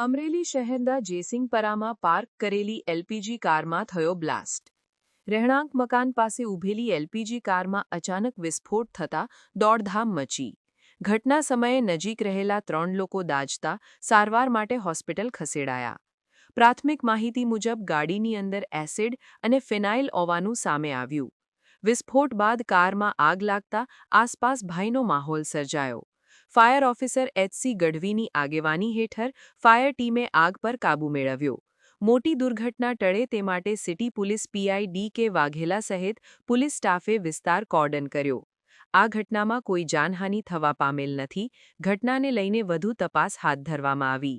અમરેલી શહેરના જેસિંગપરામાં પાર્ક કરેલી એલપીજી કારમાં થયો બ્લાસ્ટ. રહેણાંક મકાન પાસે ઊભેલી એલપીજી કારમાં અચાનક વિસ્ફોટ થતાં દોડધામ મચી. ઘટના સમયે નજીક રહેલા ત્રણ લોકો દાજતા સારવાર માટે હોસ્પિટલ ખસેડાયા. પ્રાથમિક માહિતી મુજબ ગાડીની અંદર એસિડ અને ફિનાઇલ હોવાનું સામે આવ્યું. વિસ્ફોટ બાદ કારમાં આગ લાગતા આસપાસ ભયનો માહોલ સર્જાયો. ફાયર ઓફિસર એચસી ગઢવીની આગેવાની હેઠળ ફાયર ટીમે આગ પર કાબૂ મેળવ્યો. મોટી દુર્ઘટના ટળે તે માટે સિટી પોલીસ પીઆઈ ડી કે વાઘેલા સહિત પોલીસ સ્ટાફે વિસ્તાર કોર્ડન કર્યો. આ ઘટનામાં કોઈ જાનહાનિ થવા પામેલ નથી. ઘટનાને લઈને વધુ તપાસ હાથ ધરવામાં આવી.